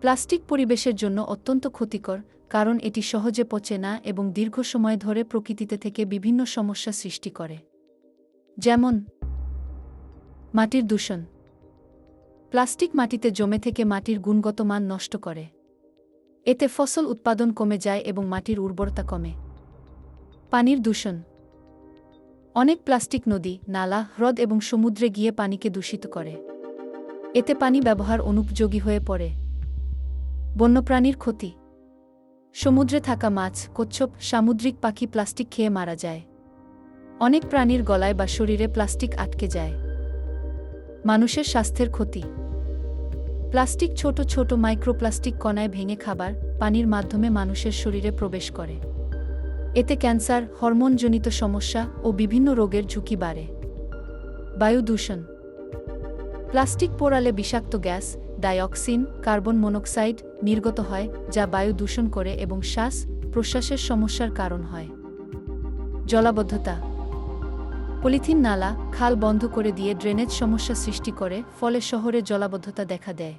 Plastic পরিবেশের জন্য অত্যন্ত ক্ষতিকর, কারণ এটি সহজে পচে না এবং দীর্ঘ সময় ধরে প্রকৃতিতে থেকে বিভিন্ন সমস্যা সৃষ্টি করে। যেমন, মাটির দূষণ। প্লাস্টিক মাটিতে জমে থেকে মাটির গুণগত মান নষ্ট করে। এতে ফসল উৎপাদন কমে যায় এবং মাটির উর্বরতা কমে। পানির দূষণ। অনেক প্লাস্টিক নদী, নালা, হ্রদ এবং সমুদ্রে গিয়ে পানিকে দূষিত করে। এতে পানি ব্যবহার অনুপযোগী হয়ে পড়ে। বন্যপ্রাণীর ক্ষতি। সমুদ্রে থাকা মাছ, কচ্ছপ, সামুদ্রিক পাখি প্লাস্টিক খেয়ে মারা যায়। অনেক প্রাণীর গলায় বা শরীরে প্লাস্টিক আটকে যায়। মানুষের স্বাস্থ্যের ক্ষতি। প্লাস্টিক ছোট ছোট মাইক্রোপ্লাস্টিক কণায় ভেঙে খাবার, পানির মাধ্যমে মানুষের শরীরে প্রবেশ করে। এতে ক্যান্সার, হরমোনজনিত সমস্যা ও বিভিন্ন রোগের ঝুঁকি বাড়ে। বায়ু দূষণ প্লাস্টিক পোড়ালে বিষাক্ত গ্যাস, ডাইঅক্সিন, কার্বন মনোক্সাইড নির্গত হয়, যা বায়ু দূষণ করে এবং শ্বাস প্রশ্বাসের সমস্যার কারণ হয়। জলাবদ্ধতা। পলিথিন নালা, খাল বন্ধ করে দিয়ে ড্রেনেজ সমস্যা সৃষ্টি করে, ফলে শহরে জলাবদ্ধতা দেখা দেয়।